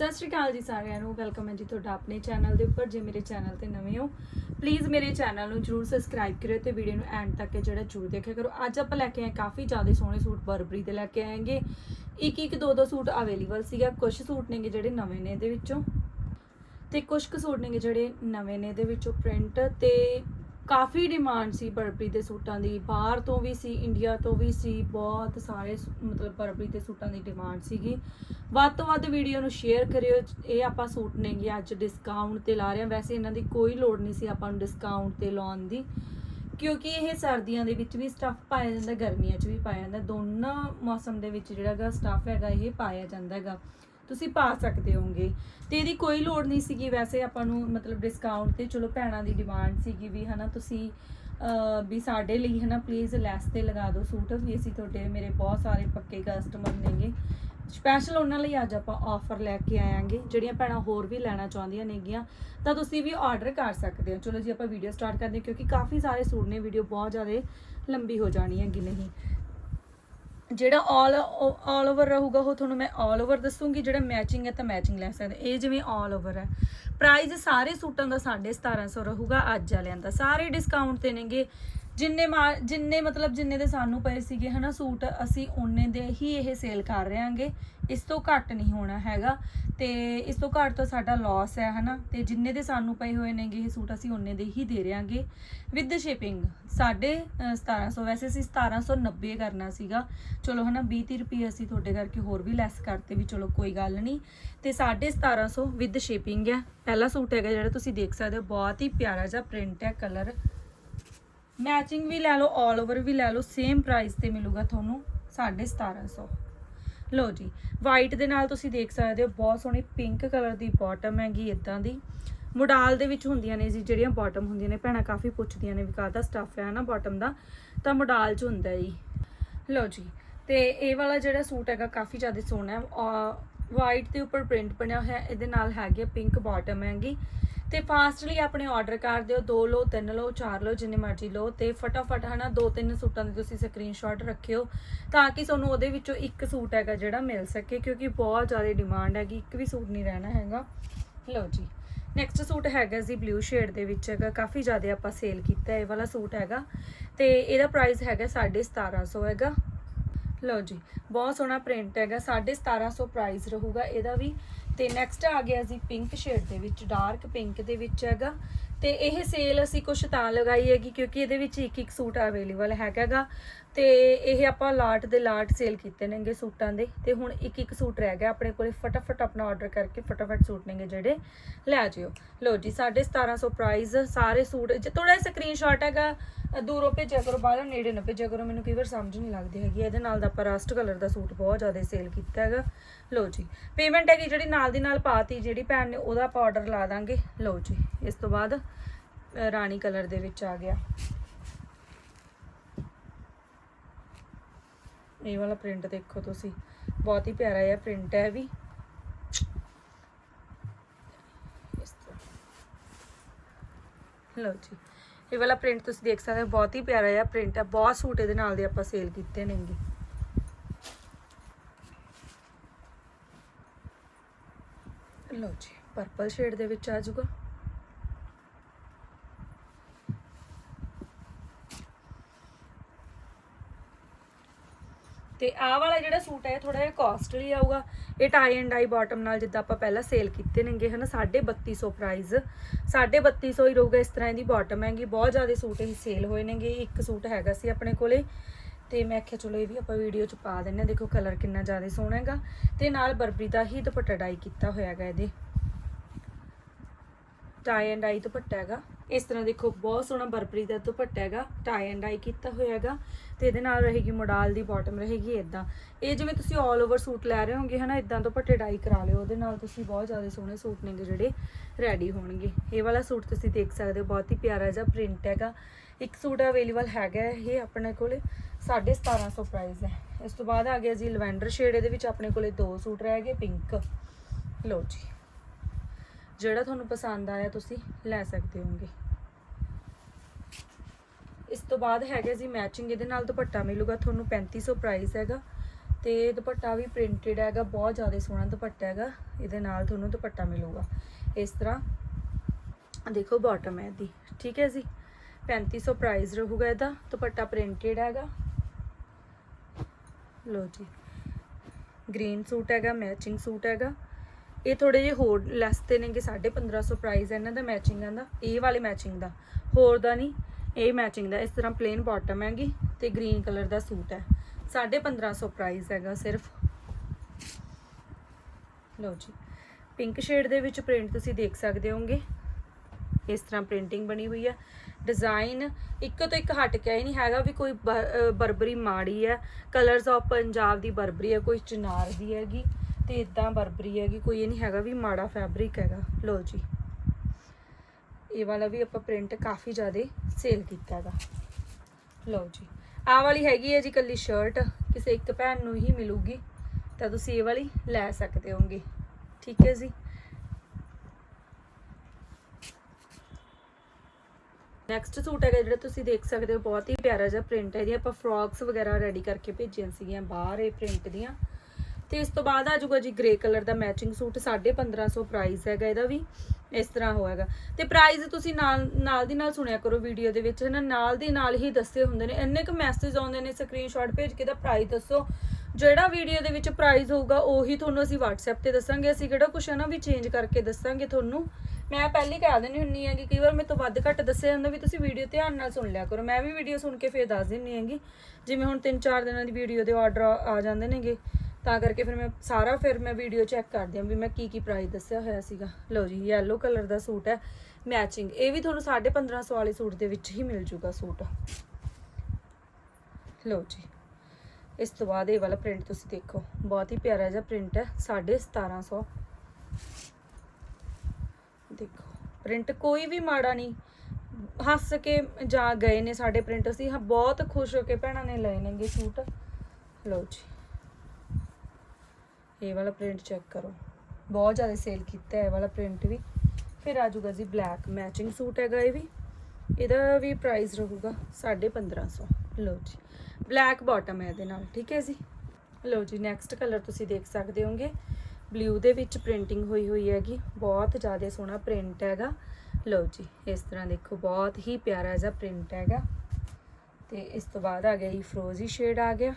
ਸਤਿ ਸ਼੍ਰੀ ਅਕਾਲ ਜੀ ਸਾਰਿਆਂ ਨੂੰ ਵੈਲਕਮ ਹੈ ਜੀ ਤੁਹਾਡਾ ਆਪਣੇ ਚੈਨਲ ਦੇ ਉੱਪਰ, ਜੇ ਮੇਰੇ ਚੈਨਲ ਤੇ ਨਵੇਂ ਹੋ ਪਲੀਜ਼ ਮੇਰੇ ਚੈਨਲ ਨੂੰ ਜਰੂਰ ਸਬਸਕ੍ਰਾਈਬ ਕਰਿਓ ਤੇ ਵੀਡੀਓ ਨੂੰ ਐਂਡ ਤੱਕ ਜਿਹੜਾ ਜਰੂਰ ਦੇਖਿਆ ਕਰੋ। ਅੱਜ ਆਪਾਂ ਲੈ ਕੇ ਆਏ ਕਾਫੀ ਜ਼ਿਆਦਾ ਸੋਹਣੇ ਸੂਟ ਬਰਬਰੀ ਦੇ ਲੈ ਕੇ ਆਏਗੇ। ਇੱਕ ਇੱਕ ਦੋ ਦੋ ਸੂਟ ਅਵੇਲੇਬਲ ਸੀਗਾ ਕੁਝ ਸੂਟ ਨੇਗੇ ਜਿਹੜੇ ਨਵੇਂ ਨੇ ਇਹਦੇ ਵਿੱਚੋਂ ਤੇ ਕੁਝ ਕੁ ਸੂਟ ਨੇਗੇ ਜਿਹੜੇ ਨਵੇਂ ਨੇ ਇਹਦੇ ਵਿੱਚੋਂ ਪ੍ਰਿੰਟ ਤੇ ਕਾਫੀ ਡਿਮਾਂਡ ਸੀ ਬਰਬਰੀ ਦੇ ਸੂਟਾਂ ਦੀ। ਬਾਹਰ ਤੋਂ ਵੀ ਸੀ ਇੰਡੀਆ ਤੋਂ ਵੀ ਸੀ, ਬਹੁਤ ਸਾਰੇ ਸੂ- ਮਤਲਬ ਬਰਬਰੀ ਦੇ ਸੂਟਾਂ ਦੀ ਡਿਮਾਂਡ ਸੀਗੀ। ਵੱਧ ਤੋਂ ਵੱਧ ਵੀਡੀਓ ਨੂੰ ਸ਼ੇਅਰ ਕਰਿਓ, ਇਹ ਆਪਾਂ ਸੂਟ ਨੇਗੇ ਅੱਜ ਡਿਸਕਾਊਂਟ ਤੇ ਲਾ ਰਹੇ ਹਾਂ। ਵੈਸੇ ਇਹਨਾਂ ਦੀ ਕੋਈ ਲੋੜ ਨਹੀਂ ਸੀ ਆਪਾਂ ਨੂੰ ਡਿਸਕਾਊਂਟ ਤੇ ਲਾਉਣ ਦੀ, ਕਿਉਂਕਿ ਇਹ ਸਰਦੀਆਂ ਦੇ ਵਿੱਚ ਵੀ ਸਟੱਫ ਪਾਇਆ ਜਾਂਦਾ, ਗਰਮੀਆਂ 'ਚ ਵੀ ਪਾਇਆ ਜਾਂਦਾ। ਦੋਨਾਂ ਮੌਸਮ ਦੇ ਵਿੱਚ ਜਿਹੜਾ ਗਾ ਸਟੱਫ ਹੈਗਾ, ਇਹ ਪਾਇਆ ਜਾਂਦਾ ਹੈਗਾ। ਤੁਸੀਂ ਪਾ ਸਕਦੇ ਹੋਗੇ ਤੇ ਇਹਦੀ ਕੋਈ ਲੋੜ ਨਹੀਂ ਸੀਗੀ ਵੈਸੇ ਆਪਾਂ ਨੂੰ ਮਤਲਬ ਡਿਸਕਾਊਂਟ ਤੇ ਚਲੋ ਭੈਣਾਂ ਦੀ ਡਿਮਾਂਡ ਸੀਗੀ ਵੀ ਹਨਾ ਤੁਸੀਂ ਵੀ ਸਾਡੇ ਲਈ ਹਨਾ ਪਲੀਜ਼ ਲੈਸ ਤੇ ਲਗਾ ਦਿਓ ਸੂਟ ਵੀ ਅਸੀਂ ਤੁਹਾਡੇ, ਮੇਰੇ ਬਹੁਤ ਸਾਰੇ ਪੱਕੇ ਕਸਟਮਰ ਨੇਗੇ। ਸਪੈਸ਼ਲ ਉਹਨਾਂ ਲਈ ਅੱਜ ਆਪਾਂ ਆਫਰ ਲੈ ਕੇ ਆਵਾਂਗੇ ਜਿਹੜੀਆਂ ਭੈਣਾਂ ਹੋਰ ਵੀ ਲੈਣਾ ਚਾਹੁੰਦੀਆਂ ਨੇਗੀਆਂ, ਤਾਂ ਤੁਸੀਂ ਵੀ ਆਰਡਰ ਕਰ ਸਕਦੇ ਹੋ। ਚਲੋ ਜੀ ਆਪਾਂ ਵੀਡੀਓ ਸਟਾਰਟ ਕਰਦੇ ਹਾਂ ਕਿਉਂਕਿ ਕਾਫੀ ਸਾਰੇ ਸੂਟ ਨੇ ਵੀਡੀਓ ਬਹੁਤ ਜ਼ਿਆਦਾ ਲੰਬੀ ਹੋ ਜਾਣੀ ਹੈਗੀ ਨਹੀਂ। ਜਿਹੜਾ ਆਲ ਆਲ ਓਵਰ ਰਹੂਗਾ, ਉਹ ਤੁਹਾਨੂੰ ਮੈਂ ਆਲ ਓਵਰ ਦੱਸੂਗੀ, ਜਿਹੜਾ ਮੈਚਿੰਗ ਹੈ ਤਾਂ ਮੈਚਿੰਗ ਲੈ ਸਕਦੇ ਇਹ ਜਿਵੇਂ ਆਲ ਓਵਰ ਹੈ। ਪ੍ਰਾਈਸ ਸਾਰੇ ਸੂਟਾਂ ਦਾ 1750 ਰਹੂਗਾ, ਅੱਜ ਵਾਲਿਆਂ ਦਾ। ਸਾਰੇ ਡਿਸਕਾਊਂਟ ਤੇ ਨੇਗੇ। ਜਿੰਨੇ ਮਾ- ਜਿੰਨੇ ਮਤਲਬ ਜਿੰਨੇ ਦੇ ਸਾਨੂੰ ਪਏ ਸੀਗੇ ਹਨਾ ਸੂਟ ਅਸੀਂ ਓਨੇ ਦੇ ਹੀ ਇਹ ਸੇਲ ਕਰ ਰਹੇ ਹਾਂਗੇ ਇਸ ਤੋਂ ਘੱਟ ਨਹੀਂ ਹੋਣਾ ਹੈਗਾ ਤੇ ਇਸ ਤੋਂ ਘੱਟ ਤਾਂ ਸਾਡਾ ਲਾਸ ਹੈ ਹਨਾ। ਤੇ ਜਿੰਨੇ ਦੇ ਸਾਨੂੰ ਪਏ ਹੋਏ ਨੇਗੇ ਇਹ ਸੂਟ ਅਸੀਂ ਓਨੇ ਦੇ ਹੀ ਦੇ ਰਹੇ ਹਾਂਗੇ ਵਿਦ ਸ਼ਿਪਿੰਗ ਸਾਡੇ ਅ, 1700 ਵੈਸੇ ਅਸੀਂ 1790 ਕਰਨਾ ਸੀਗਾ। ਚਲੋ ਹਨਾ 20 30 ਰੁਪਏ ਅਸੀਂ ਤੁਹਾਡੇ ਕਰਕੇ ਹੋਰ ਵੀ ਲੈਸ ਕਰਤੇ ਵੀ ਚਲੋ ਕੋਈ ਗੱਲ ਨਹੀਂ। ਤੇ 1750 ਵਿਦ ਸ਼ਿਪਿੰਗ ਹੈ। ਪਹਿਲਾ ਸੂਟ ਹੈਗਾ ਜਿਹੜਾ ਤੁਸੀਂ ਦੇਖ ਸਕਦੇ ਹੋ ਬਹੁਤ ਹੀ ਪਿਆਰਾ ਜਿਹਾ ਪ੍ਰਿੰਟ ਹੈ ਕਲਰ ਮੈਚਿੰਗ ਵੀ ਲੈ ਲਓ 올 ਓਵਰ ਵੀ ਲੈ ਲਓ ਸੇਮ ਪ੍ਰਾਈਸ ਤੇ ਮਿਲੂਗਾ ਤੁਹਾਨੂੰ 1750 ਲਓ ਜੀ ਵਾਈਟ ਦੇ ਨਾਲ ਤੁਸੀਂ ਦੇਖ ਸਕਦੇ ਹੋ, ਬਹੁਤ ਸੋਹਣੀ ਪਿੰਕ ਕਲਰ ਦੀ ਬਾਟਮ ਹੈਗੀ ਇਦਾਂ ਦੀ। ਮੋਡਾਲ ਦੇ ਵਿੱਚ ਹੁੰਦੀਆਂ ਨੇ ਜੀ, ਜਿਹੜੀਆਂ ਬਾਟਮ ਹੁੰਦੀਆਂ ਨੇ, ਭੈਣਾਂ ਕਾਫੀ ਪੁੱਛਦੀਆਂ ਨੇ ਵੀ ਕਾਹਦਾ ਸਟੱਫ ਹੈ ਨਾ ਬਾਟਮ ਦਾ, ਤਾਂ ਮੋਡਾਲ 'ਚ ਹੁੰਦਾ ਜੀ। ਲਓ ਜੀ, ਤੇ ਇਹ ਵਾਲਾ ਜਿਹੜਾ ਸੂਟ ਹੈਗਾ, ਕਾਫੀ ਜ਼ਿਆਦਾ ਸੋਹਣਾ ਹੈ। ਵਾਈਟ ਦੇ ਉੱਪਰ ਪ੍ਰਿੰਟ ਬਣਿਆ ਹੋਇਆ, ਇਹਦੇ ਨਾਲ ਹੈਗੇ ਪਿੰਕ ਬਾਟਮ ਹੈਗੀ। ਤੇ ਫਾਸਟਲੀ ਆਪਣੇ ਆਰਡਰ ਕਰ ਦਿਓ। ਦੋ ਲਓ, ਤਿੰਨ ਲਓ, ਚਾਰ ਲਓ, ਜਿੰਨੇ ਮਰਜ਼ੀ ਲਓ ਤੇ ਫਟਾਫਟ ਹਨਾ ਦੋ ਤਿੰਨ ਸੂਟਾਂ ਦੇ ਤੁਸੀਂ ਸਕਰੀਨਸ਼ਾਟ ਰੱਖਿਓ ਤਾਂ ਕਿ ਤੁਹਾਨੂੰ ਉਹਦੇ ਵਿੱਚੋਂ ਇੱਕ ਸੂਟ ਹੈਗਾ ਜਿਹੜਾ ਮਿਲ ਸਕੇ ਕਿਉਂਕਿ ਬਹੁਤ ਜ਼ਿਆਦਾ ਡਿਮਾਂਡ ਹੈਗੀ, ਇੱਕ ਵੀ ਸੂਟ ਨਹੀਂ ਰਹਿਣਾ ਹੈਗਾ। ਲਓ ਜੀ ਨੈਕਸਟ ਸੂਟ ਹੈਗਾ ਜੀ ਬਲੂ ਸ਼ੇਡ ਦੇ ਵਿੱਚ ਹੈਗਾ, ਕਾਫੀ ਜ਼ਿਆਦਾ ਆਪਾਂ ਸੇਲ ਕੀਤਾ ਇਹ ਵਾਲਾ ਸੂਟ ਹੈਗਾ ਤੇ ਇਹਦਾ ਪ੍ਰਾਈਸ ਹੈਗਾ 1750 ਹੈਗਾ। ਲਓ ਜੀ, ਬਹੁਤ ਸੋਹਣਾ ਪ੍ਰਿੰਟ ਹੈਗਾ 1750 ਪ੍ਰਾਈਸ ਰਹੂਗਾ। ਇਹਦਾ ਵੀ ਤੇ ਨੈਕਸਟ ਆ ਗਿਆ ਜੀ ਪਿੰਕ ਸ਼ੇਡ ਦੇ ਵਿੱਚ ਡਾਰਕ ਪਿੰਕ ਦੇ ਵਿੱਚ ਹੈਗਾ। ਤੇ ਇਹ ਸੇਲ ਅਸੀਂ ਕੁਛ ਤਾਂ ਲਗਾਈ ਹੈਗੀ ਕਿਉਂਕਿ ਇਹਦੇ ਵਿੱਚ ਇੱਕ ਇੱਕ ਸੂਟ ਅਵੇਲੇਬਲ ਹੈਗਾਗਾ ਤੇ ਇਹ ਆਪਾਂ ਲਾਟ ਦੇ ਲਾਟ ਸੇਲ ਕੀਤੇ ਨੇਗੇ ਸੂਟਾਂ ਦੇ ਤੇ ਹੁਣ ਇੱਕ ਇੱਕ ਸੂਟ ਰਹਿ ਗਿਆ ਆਪਣੇ ਕੋਲੇ ਫਟਾਫਟ ਆਪਣਾ ਆਰਡਰ ਕਰਕੇ ਫਟਾਫਟ ਸੂਟ ਨੇਗੇ ਜਿਹੜੇ ਲੈ ਜਿਓ। ਲਓ ਜੀ 1750 ਪ੍ਰਾਈਸ ਸਾਰੇ ਸੂਟ ਜੇ ਥੋੜਾ ਸਕਰੀਨਸ਼ਾਟ ਹੈਗਾ, ਦੂਰੋਂ ਭੇਜਿਆ ਕਰੋ, ਬਾਹਰੋਂ ਨੇੜੇ ਨਾ ਭੇਜਿਆ ਕਰੋ, ਮੈਨੂੰ ਕਈ ਵਾਰ ਸਮਝ ਨਹੀਂ ਲੱਗਦੀ ਹੈਗੀ। ਇਹਦੇ ਨਾਲ ਦਾ ਆਪਾਂ ਰਸਟ ਕਲਰ ਦਾ ਸੂਟ ਬਹੁਤ ਜ਼ਿਆਦਾ ਸੇਲ ਕੀਤਾ ਹੈਗਾ। ਲਓ ਜੀ ਪੇਮੈਂਟ ਹੈਗੀ ਜਿਹੜੀ ਨਾਲ ਦੀ ਨਾਲ ਪਾਤੀ ਜਿਹੜੀ ਭੈਣ ਨੇ, ਉਹਦਾ ਆਪਾਂ ਆਰਡਰ ਲਾ ਦਾਂਗੇ। ਲਓ ਜੀ, ਇਸ ਤੋਂ ਬਾਅਦ ਰਾਣੀ ਕਲਰ ਦੇ ਵਿੱਚ ਆ ਗਿਆ। ਇਹ ਵਾਲਾ ਪ੍ਰਿੰਟ ਦੇਖੋ ਤੁਸੀਂ, ਬਹੁਤ ਹੀ ਪਿਆਰਾ ਜਿਹਾ ਪ੍ਰਿੰਟ ਹੈ ਇਹ ਵੀ। ਇਸ ਤਰ੍ਹਾਂ ਲਓ ਜੀ, ਇਹ ਵਾਲਾ ਪ੍ਰਿੰਟ ਤੁਸੀਂ ਦੇਖ ਸਕਦੇ ਹੋ, ਬਹੁਤ ਹੀ ਪਿਆਰਾ ਜਿਹਾ ਪ੍ਰਿੰਟ ਹੈ, ਬਹੁਤ ਸੂਟ ਇਹਦੇ ਨਾਲ ਦੇ ਆਪਾਂ ਸੇਲ ਕੀਤੇ ਨੇਗੇ ਲਓ ਜੀ ਪਰਪਲ ਸ਼ੇਡ ਦੇ ਵਿੱਚ ਆ ਜਾਊਗਾ। ਤੇ ਆਹ ਵਾਲਾ ਜਿਹੜਾ ਸੂਟ ਹੈ ਥੋੜਾ ਜਿਹਾ ਕਾਸਟਲੀ ਆਊਗਾ। ਇਹ ਟਾਈ ਐਂਡ ਡਾਈ ਬਾਟਮ ਨਾਲ ਜਿੱਦਾਂ ਆਪਾਂ ਪਹਿਲਾਂ ਸੇਲ ਕੀਤੇ ਨੇਗੇ, ਹਨਾ? 3250 ਪ੍ਰਾਈਸ 3250 ਹੀ ਰਹੂਗਾ, ਇਸ ਤਰ੍ਹਾਂ ਇਹਦੀ ਬਾਟਮ ਹੈਗੀ। ਬਹੁਤ ਜ਼ਿਆਦਾ ਸੂਟ ਇਹ ਸੇਲ ਹੋਏ ਨੇਗੇ। ਇੱਕ ਸੂਟ ਹੈਗਾ ਸੀ ਆਪਣੇ ਕੋਲੇ। ਤੇ ਮੈਂ ਆਖਿਆ, ਚਲੋ ਇਹ ਵੀ ਆਪਾਂ ਵੀਡੀਓ ਚ ਪਾ ਦਿੰਨੇ ਹਾਂ। ਦੇਖੋ ਕਲਰ ਕਿੰਨਾ ਜ਼ਿਆਦਾ ਸੋਹਣਾ ਹੈਗਾ। ਤੇ ਨਾਲ ਬਰਬਰੀ ਦਾ ਹੀ ਦੁਪੱਟਾ ਡਾਈ ਕੀਤਾ ਹੋਇਆ ਹੈਗਾ ਇਹਦੇ। ਟਾਈ ਐਂਡ ਆਈ ਦੁਪੱਟਾ ਹੈਗਾ। ਇਸ ਤਰ੍ਹਾਂ ਦੇਖੋ, ਬਹੁਤ ਸੋਹਣਾ ਬਰਬਰੀ ਦਾ ਦੁਪੱਟਾ ਹੈਗਾ। ਟਾਈ ਐਂਡ ਆਈ ਕੀਤਾ ਹੋਇਆ ਹੈਗਾ। ਤੇ ਇਹਦੇ ਨਾਲ ਰਹੇਗੀ ਮੋਡਾਲ ਦੀ ਬਾਟਮ ਰਹੇਗੀ ਇਦਾਂ ਇਹ ਜਿਵੇਂ ਤੁਸੀਂ 올 ਓਵਰ ਸੂਟ ਲੈ ਰਹੇ ਹੋਗੇ ਹਨਾ ਇਦਾਂ ਦੁਪੱਟੇ ਡਾਈ ਕਰਾ ਲਿਓ। ਉਹਦੇ ਨਾਲ ਤੁਸੀਂ ਬਹੁਤ ਜ਼ਿਆਦਾ ਸੋਹਣੇ ਸੂਟ ਨੇਗੇ ਜਿਹੜੇ ਰੈਡੀ ਹੋਣਗੇ। ਇਹ ਵਾਲਾ ਸੂਟ ਤੁਸੀਂ ਦੇਖ ਸਕਦੇ ਹੋ, ਬਹੁਤ ਹੀ ਪਿਆਰਾ ਜਿਹਾ ਪ੍ਰਿੰਟ ਹੈਗਾ। ਇੱਕ ਸੂਟ ਅਵੇਲੇਬਲ ਹੈਗਾ ਇਹ ਆਪਣੇ ਕੋਲੇ 1750 ਪ੍ਰਾਈਸ ਹੈ। ਇਸ ਤੋਂ ਬਾਅਦ ਆ ਗਿਆ ਜੀ, ਲਵੈਂਡਰ ਸ਼ੇਡ, ਇਹਦੇ ਵਿੱਚ ਆਪਣੇ ਕੋਲੇ ਦੋ ਸੂਟ ਰਹਿ ਗਏ ਪਿੰਕ ਲਓ ਜੀ। ਜਿਹੜਾ ਤੁਹਾਨੂੰ ਪਸੰਦ ਆਇਆ ਤੁਸੀਂ ਲੈ ਸਕਦੇ ਹੋਗੇ ਇਸ ਤੋਂ ਬਾਅਦ ਹੈਗਾ ਜੀ ਮੈਚਿੰਗ ਇਹਦੇ ਨਾਲ ਦੁਪੱਟਾ ਮਿਲੂਗਾ, ਤੁਹਾਨੂੰ 3500 ਪ੍ਰਾਈਸ ਹੈਗਾ ਤੇ ਦੁਪੱਟਾ ਵੀ ਪ੍ਰਿੰਟਡ ਹੈਗਾ, ਬਹੁਤ ਜ਼ਿਆਦਾ ਸੋਹਣਾ ਦੁਪੱਟਾ ਹੈਗਾ, ਇਹਦੇ ਨਾਲ ਤੁਹਾਨੂੰ ਦੁਪੱਟਾ ਮਿਲੂਗਾ। ਇਸ ਤਰ੍ਹਾਂ ਦੇਖੋ ਬਾਟਮ ਹੈ ਇਹਦੀ, ਠੀਕ ਹੈ ਜੀ? 3500 ਪ੍ਰਾਈਸ ਰਹੂਗਾ ਇਹਦਾ, ਦੁਪੱਟਾ ਪ੍ਰਿੰਟਡ ਹੈਗਾ। ਲੋ ਜੀ ਗ੍ਰੀਨ ਸੂਟ ਹੈਗਾ ਮੈਚਿੰਗ ਸੂਟ ਹੈਗਾ। ਇਹ ਥੋੜੇ ਜਿਹੇ ਹੋਰ ਲੈਸ ਤੇ ਨੇਗੇ 1550 ਪ੍ਰਾਈਸ ਹੈ ਇਹਨਾਂ ਦਾ ਮੈਚਿੰਗਾਂ ਦਾ, ਇਹ ਵਾਲੇ ਮੈਚਿੰਗ ਦਾ। ਹੋਰ ਦਾ ਨਹੀਂ, ਇਹ ਮੈਚਿੰਗ ਦਾ, ਇਸ ਤਰ੍ਹਾਂ ਪਲੇਨ ਬਾਟਮ ਹੈਗੀ ਤੇ ਗ੍ਰੀਨ ਕਲਰ ਦਾ ਸੂਟ ਹੈ। 1550 ਪ੍ਰਾਈਸ ਹੈਗਾ ਸਿਰਫ। ਲਓ ਜੀ ਪਿੰਕ ਸ਼ੇਡ ਦੇ ਵਿੱਚ ਪ੍ਰਿੰਟ ਤੁਸੀਂ ਦੇਖ ਸਕਦੇ ਹੋਗੇ ਇਸ ਤਰ੍ਹਾਂ ਪ੍ਰਿੰਟਿੰਗ ਬਣੀ ਹੋਈ ਹੈ। ਡਿਜ਼ਾਈਨ ਇੱਕ ਤੋਂ ਇੱਕ ਹਟ ਕੇ ਹੀ ਨਹੀਂ ਹੈਗਾ ਵੀ ਕੋਈ ਬ- ਬਰਬਰੀ ਮਾੜੀ ਹੈ। ਕਲਰਸ ਆਫ ਪੰਜਾਬ ਦੀ ਬਰਬਰੀ ਹੈ, ਕੋਈ ਚਨਾਰ ਦੀ ਹੈਗੀ। ਤੇ ਇਦਾਂ ਬਰਬਰੀ ਹੈਗੀ, ਕੋਈ ਇਹ ਨਹੀਂ ਹੈਗਾ ਵੀ ਮਾੜਾ ਫੈਬਰਿਕ ਹੈਗਾ। ਲਓ ਜੀ। ਇਹ ਵਾਲਾ ਵੀ ਆਪਾਂ ਪ੍ਰਿੰਟ ਕਾਫੀ ਜ਼ਿਆਦਾ ਸੇਲ ਕੀਤਾ ਹੈਗਾ। ਲਓ ਜੀ। ਆਹ ਵਾਲੀ ਹੈਗੀ ਹੈ ਜੀ ਕੱਲੀ ਸ਼ਰਟ ਕਿਸੇ ਇੱਕ ਭੈਣ ਨੂੰ ਹੀ ਮਿਲੂਗੀ, ਤਾਂ ਤੁਸੀਂ ਇਹ ਵਾਲੀ ਲੈ ਸਕਦੇ ਹੋਗੇ ਠੀਕ ਹੈ ਜੀ। ਨੈਕਸਟ ਸੂਟ ਹੈਗਾ ਜਿਹੜਾ ਤੁਸੀਂ ਦੇਖ ਸਕਦੇ ਹੋ, ਬਹੁਤ ਹੀ ਪਿਆਰਾ ਜਿਹਾ ਪ੍ਰਿੰਟ ਹੈ। ਇਹਦੀ ਆਪਾਂ ਫਰੋਕਸ ਵਗੈਰਾ ਰੈਡੀ ਕਰਕੇ ਭੇਜੀਆਂ ਸੀਗੀਆਂ ਬਾਹਰ ਇਹ ਪ੍ਰਿੰਟ ਦੀਆਂ। ਤੇ ਇਸ ਤੋਂ ਬਾਅਦ ਆ ਜਾਊਗਾ ਜੀ ਗ੍ਰੇ ਕਲਰ ਦਾ ਮੈਚਿੰਗ ਸੂਟ 1550 ਪ੍ਰਾਈਸ ਹੈਗਾ ਇਹਦਾ ਵੀ, ਇਸ ਤਰ੍ਹਾਂ ਹੋਏਗਾ ਤੇ ਪ੍ਰਾਈਸ ਤੁਸੀਂ ਨਾਲ ਨਾਲ ਦੀ ਨਾਲ ਸੁਣਿਆ ਕਰੋ ਵੀਡੀਓ ਦੇ ਵਿੱਚ, ਹਨਾ, ਨਾਲ ਦੀ ਨਾਲ ਹੀ ਦੱਸੇ ਹੁੰਦੇ ਨੇ, ਇੰਨੇ ਕੁ ਮੈਸੇਜ ਆਉਂਦੇ ਨੇ ਸਕਰੀਨਸ਼ਾਟ ਭੇਜ ਕੇ ਦਾ ਪ੍ਰਾਈਸ ਦੱਸੋ। ਜਿਹੜਾ ਵੀਡੀਓ ਦੇ ਵਿੱਚ ਪ੍ਰਾਈਸ ਹੋਊਗਾ, ਉਹੀ ਤੁਹਾਨੂੰ ਅਸੀਂ WhatsApp ਤੇ ਦੱਸਾਂਗੇ, ਅਸੀਂ ਕਿਹੜਾ ਕੁਛ ਹੈ ਨਾ ਵੀ ਚੇਂਜ ਕਰਕੇ ਦੱਸਾਂਗੇ ਤੁਹਾਨੂੰ। ਮੈਂ ਪਹਿਲੀ ਕਹਿ ਦਿੰਦੀ ਹੁੰਨੀ ਕਿ ਕਈ ਵਾਰ ਮੇਰੇ ਤੋਂ ਵੱਧ ਘੱਟ ਦੱਸਿਆ ਜਾਂਦਾ ਵੀ ਤੁਸੀਂ ਵੀਡੀਓ ਧਿਆਨ ਨਾਲ ਸੁਣ ਲਿਆ ਕਰੋ। ਮੈਂ ਵੀ ਵੀਡੀਓ ਸੁਣ ਕੇ ਫੇਰ ਦੱਸ ਦਿੰਨੀ ਹੈਗੀ, ਜਿਵੇਂ ਹੁਣ 3-4 ਦਿਨਾਂ ਦੀ ਵੀਡੀਓ ਦੇ ਆਰਡਰ ਆ ਜਾਂਦੇ ਨੇਗੇ। ਤਾਂ ਕਰਕੇ ਫਿਰ ਮੈਂ ਸਾਰਾ ਫਿਰ ਮੈਂ ਵੀਡੀਓ ਚੈੱਕ ਕਰਦੀ ਹਾਂ ਵੀ ਮੈਂ ਕੀ ਕੀ ਪ੍ਰਾਈਸ ਦੱਸਿਆ ਹੋਇਆ ਸੀਗਾ। ਲਓ ਜੀ ਯੈਲੋ ਕਲਰ ਦਾ ਸੂਟ ਹੈ ਮੈਚਿੰਗ ਇਹ ਵੀ ਤੁਹਾਨੂੰ 1550 ਵਾਲੇ ਸੂਟ ਦੇ ਵਿੱਚ ਹੀ ਮਿਲ ਜੂਗਾ ਸੂਟ। ਲਓ ਜੀ, ਇਸ ਤੋਂ ਬਾਅਦ ਇਹ ਵਾਲਾ ਪ੍ਰਿੰਟ ਤੁਸੀਂ ਦੇਖੋ, ਬਹੁਤ ਹੀ ਪਿਆਰਾ ਜਿਹਾ ਪ੍ਰਿੰਟ ਹੈ 1750 ਦੇਖੋ ਪ੍ਰਿੰਟ ਕੋਈ ਵੀ ਮਾੜਾ ਨਹੀਂ। ਹੱਸ ਕੇ ਜਾ ਗਏ ਨੇ ਸਾਡੇ ਪ੍ਰਿੰਟ ਅਸੀਂ ਹਾਂ, ਬਹੁਤ ਖੁਸ਼ ਹੋ ਕੇ ਭੈਣਾਂ ਨੇ ਲਏ ਨੇਗੇ ਸੂਟ। ਲਓ ਜੀ। ਇਹ ਵਾਲਾ ਪ੍ਰਿੰਟ ਚੈੱਕ ਕਰੋ। ਬਹੁਤ ਜ਼ਿਆਦਾ ਸੇਲ ਕੀਤਾ ਹੈ ਇਹ ਵਾਲਾ ਪ੍ਰਿੰਟ ਵੀ। ਫਿਰ ਆ ਜਾਊਗਾ ਜੀ ਬਲੈਕ ਮੈਚਿੰਗ ਸੂਟ ਹੈਗਾ ਇਹ ਵੀ। ਇਹਦਾ ਵੀ ਪ੍ਰਾਈਸ ਰਹੂਗਾ 1550 ਲਓ ਜੀ ਬਲੈਕ ਬਾਟਮ ਹੈ ਇਹਦੇ ਨਾਲ, ਠੀਕ ਹੈ ਜੀ? ਲਓ ਜੀ ਨੈਕਸਟ ਕਲਰ ਤੁਸੀਂ ਦੇਖ ਸਕਦੇ ਹੋਗੇ। ਬਲੂ ਦੇ ਵਿੱਚ ਪ੍ਰਿੰਟਿੰਗ ਹੋਈ ਹੋਈ ਹੈਗੀ। ਬਹੁਤ ਜ਼ਿਆਦਾ ਸੋਹਣਾ ਪ੍ਰਿੰਟ ਹੈਗਾ। ਲਓ ਜੀ, ਇਸ ਤਰ੍ਹਾਂ ਦੇਖੋ, ਬਹੁਤ ਹੀ ਪਿਆਰਾ ਜਿਹਾ ਪ੍ਰਿੰਟ ਹੈਗਾ। ਤੇ ਇਸ ਤੋਂ ਬਾਅਦ ਆ ਗਿਆ ਜੀ ਫਰੋਜ਼ੀ ਸ਼ੇਡ ਆ ਗਿਆ।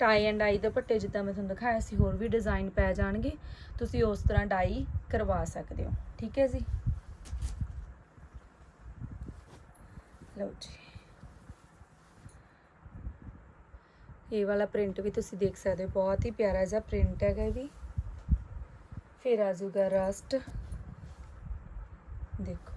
ਟਾਈ ਐਂਡ ਆਈ ਦੁਪੱਟੇ ਜਿੱਦਾਂ ਮੈਂ ਤੁਹਾਨੂੰ ਦਿਖਾਇਆ ਸੀ, ਹੋਰ ਵੀ ਡਿਜ਼ਾਈਨ ਪੈ ਜਾਣਗੇ। ਤੁਸੀਂ ਉਸ ਤਰ੍ਹਾਂ ਡਾਈ ਕਰਵਾ ਸਕਦੇ ਹੋ। ਠੀਕ ਹੈ ਜੀ? ਲਓ ਜੀ। ਇਹ ਵਾਲਾ ਪ੍ਰਿੰਟ ਵੀ ਤੁਸੀਂ ਦੇਖ ਸਕਦੇ ਹੋ, ਬਹੁਤ ਹੀ ਪਿਆਰਾ ਜਿਹਾ ਪ੍ਰਿੰਟ ਹੈਗਾ ਵੀ। ਫਿਰ ਆ ਜੂਗਾ ਰਸਟ ਦੇਖੋ।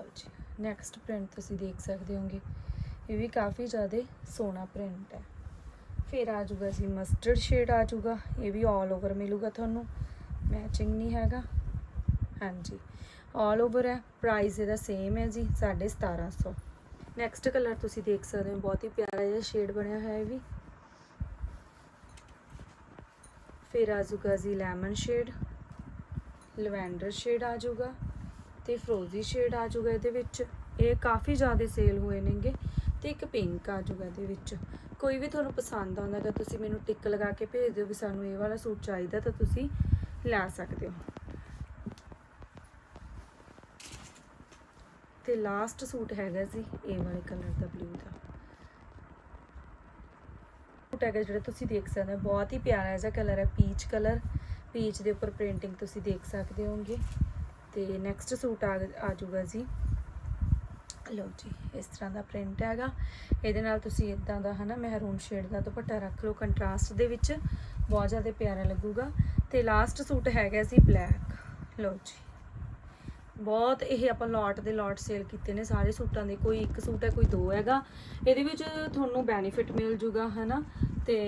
ਲਓ ਜੀ ਨੈਕਸਟ ਪ੍ਰਿੰਟ ਤੁਸੀਂ ਦੇਖ ਸਕਦੇ ਹੋਗੇ। ਇਹ ਵੀ ਕਾਫੀ ਜ਼ਿਆਦਾ ਸੋਹਣਾ ਪ੍ਰਿੰਟ ਹੈ। ਫਿਰ ਆ ਜਾਊਗਾ ਜੀ ਮਸਟਰਡ ਸ਼ੇਡ ਆ ਜਾਊਗਾ। ਇਹ ਵੀ 올 ਓਵਰ ਮਿਲੂਗਾ ਤੁਹਾਨੂੰ। ਮੈਚਿੰਗ ਨਹੀਂ ਹੈਗਾ। ਹਾਂਜੀ 올 ਓਵਰ ਹੈ। ਪ੍ਰਾਈਸ ਇਹਦਾ ਸੇਮ ਹੈ ਜੀ 1750 ਨੈਕਸਟ ਕਲਰ ਤੁਸੀਂ ਦੇਖ ਸਕਦੇ ਹੋ, ਬਹੁਤ ਹੀ ਪਿਆਰਾ ਜਿਹਾ ਸ਼ੇਡ ਬਣਿਆ ਹੋਇਆ ਹੈ ਇਹ ਵੀ। ਫਿਰ ਆ ਜਾਊਗਾ ਜੀ ਲੈਮਨ ਸ਼ੇਡ ਲਵੈਂਡਰ ਸ਼ੇਡ ਆ ਜਾਊਗਾ। ਤੇ ਫਰੋਜ਼ੀ ਸ਼ੇਡ ਆ ਜਾਊਗਾ ਇਹਦੇ ਵਿੱਚ। ਇਹ ਕਾਫੀ ਜ਼ਿਆਦਾ ਸੇਲ ਹੋਏ ਨੇਗੇ ਤੇ ਇੱਕ ਪਿੰਕ ਆ ਜਾਊਗਾ ਇਹਦੇ ਵਿੱਚ। ਕੋਈ ਵੀ ਤੁਹਾਨੂੰ ਪਸੰਦ ਆਉਂਦਾ ਤਾਂ ਤੁਸੀਂ ਮੈਨੂੰ ਟਿਕ ਲਗਾ ਕੇ ਭੇਜ ਦਿਓ ਵੀ ਸਾਨੂੰ ਇਹ ਵਾਲਾ ਸੂਟ ਚਾਹੀਦਾ ਤਾਂ ਤੁਸੀਂ ਲੈ ਸਕਦੇ ਹੋ। ਤੇ ਲਾਸਟ ਸੂਟ ਹੈਗਾ ਜੀ ਇਹ ਵਾਲੇ ਕਲਰ ਦਾ ਬਲੂ ਦਾ। ਸੂਟ ਹੈਗਾ ਜਿਹੜਾ ਤੁਸੀਂ ਦੇਖ ਸਕਦੇ ਹੋ, ਬਹੁਤ ਹੀ ਪਿਆਰਾ ਜਿਹਾ ਕਲਰ ਹੈ ਪੀਚ ਕਲਰ ਪੀਚ ਦੇ ਉੱਪਰ ਪ੍ਰਿੰਟਿੰਗ ਤੁਸੀਂ ਦੇਖ ਸਕਦੇ ਹੋਗੇ ਤੇ ਨੈਕਸਟ ਸੂਟ ਆ ਆ ਜਾਊਗਾ ਜੀ। ਲਓ ਜੀ, ਇਸ ਤਰ੍ਹਾਂ ਦਾ ਪ੍ਰਿੰਟ ਹੈਗਾ। ਇਹਦੇ ਨਾਲ ਤੁਸੀਂ ਇਦਾਂ ਦਾ ਹਨਾ ਮਹਿਰੂਨ ਸ਼ੇਡ ਦਾ ਦੁਪੱਟਾ ਰੱਖ ਲਓ। ਕੰਟਰਾਸਟ ਦੇ ਵਿੱਚ ਬਹੁਤ ਜ਼ਿਆਦਾ ਪਿਆਰਾ ਲੱਗੂਗਾ। ਤੇ ਲਾਸਟ ਸੂਟ ਹੈਗਾ ਸੀ ਬਲੈਕ ਲਓ ਜੀ। ਬਹੁਤ ਇਹ ਆਪਾਂ ਲੋਟ ਦੇ ਲੋਟ ਸੇਲ ਕੀਤੇ ਨੇ ਸਾਰੇ ਸੂਟਾਂ ਦੇ। ਕੋਈ ਇੱਕ ਸੂਟ ਹੈ, ਕੋਈ ਦੋ ਹੈਗਾ। ਇਹਦੇ ਵਿੱਚ ਤੁਹਾਨੂੰ ਬੈਨੀਫਿਟ ਮਿਲ ਜੂਗਾ ਹਨਾ। ਤੇ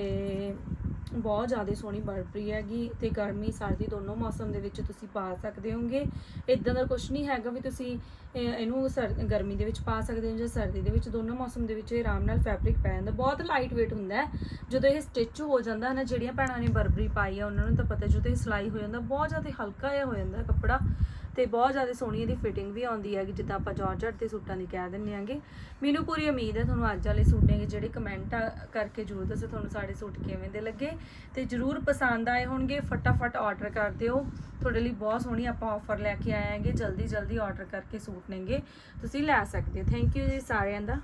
ਬਹੁਤ ਜ਼ਿਆਦਾ ਸੋਹਣੀ ਬਰਬਰੀ ਹੈਗੀ ਤੇ ਗਰਮੀ ਸਰਦੀ ਦੋਨੋਂ ਮੌਸਮ ਦੇ ਵਿੱਚ ਤੁਸੀਂ ਪਾ ਸਕਦੇ ਹੋਗੇ ਇਦਾਂ ਦਾ ਕੁਝ ਨਹੀਂ ਹੈਗਾ ਵੀ ਤੁਸੀਂ ਇਹਨੂੰ ਸਰ, ਗਰਮੀ ਦੇ ਵਿੱਚ ਪਾ ਸਕਦੇ ਹੋ ਜਾਂ ਸਰਦੀ ਦੇ ਵਿੱਚ ਦੋਨੋਂ ਮੌਸਮ ਦੇ ਵਿੱਚ ਇਹ ਆਰਾਮ ਨਾਲ ਫੈਬਰਿਕ ਪੈ ਜਾਂਦਾ। ਬਹੁਤ ਲਾਈਟ weight ਹੁੰਦਾ ਜਦੋਂ ਇਹ ਸਟਿਚ ਹੋ ਜਾਂਦਾ ਹੈ ਨਾ, ਜਿਹੜੀਆਂ ਭੈਣਾਂ ਨੇ ਬਰਬਰੀ ਪਾਈ ਆ, ਉਹਨਾਂ ਨੂੰ ਤਾਂ ਪਤਾ ਜਦੋਂ ਇਹ ਸਿਲਾਈ ਹੋ ਜਾਂਦਾ, ਬਹੁਤ ਜ਼ਿਆਦਾ ਹਲਕਾ ਜਿਹਾ ਹੋ ਜਾਂਦਾ ਕੱਪੜਾ। ਤੇ ਬਹੁਤ ਜ਼ਿਆਦਾ ਸੋਹਣੀ ਇਹਦੀ ਫਿਟਿੰਗ ਵੀ ਆਉਂਦੀ ਹੈਗੀ, ਜਿੱਦਾਂ ਆਪਾਂ ਜਾਰਜਟ ਦੇ ਸੂਟਾਂ ਦੀ ਕਹਿ ਦਿੰਦੇ ਆਂਗੇ ਮੈਨੂੰ ਪੂਰੀ ਉਮੀਦ ਹੈ ਤੁਹਾਨੂੰ ਅੱਜ ਵਾਲੇ ਸੂਟ ਨੇ ਜਿਹੜੇ ਕਮੈਂਟ ਕਰਕੇ ਜਰੂਰ ਦੱਸੋ ਤੁਹਾਨੂੰ ਸਾਡੇ ਸੂਟ ਕਿਵੇਂ ਦੇ ਲੱਗੇ। ਤੇ ਜਰੂਰ ਪਸੰਦ ਆਏ ਹੋਣਗੇ, ਫਟਾਫਟ ਆਰਡਰ ਕਰ ਦਿਓ। ਤੁਹਾਡੇ ਲਈ ਬਹੁਤ ਸੋਹਣੀ ਆਪਾਂ ਆਫਰ ਲੈ ਕੇ ਆਏ ਆਂਗੇ ਜਲਦੀ ਜਲਦੀ ਆਰਡਰ ਕਰਕੇ ਸੂਟ ਨੇਗੇ ਤੁਸੀਂ ਲੈ ਸਕਦੇ ਹੋ। ਥੈਂਕ ਯੂ ਜੀ ਸਾਰਿਆਂ ਦਾ।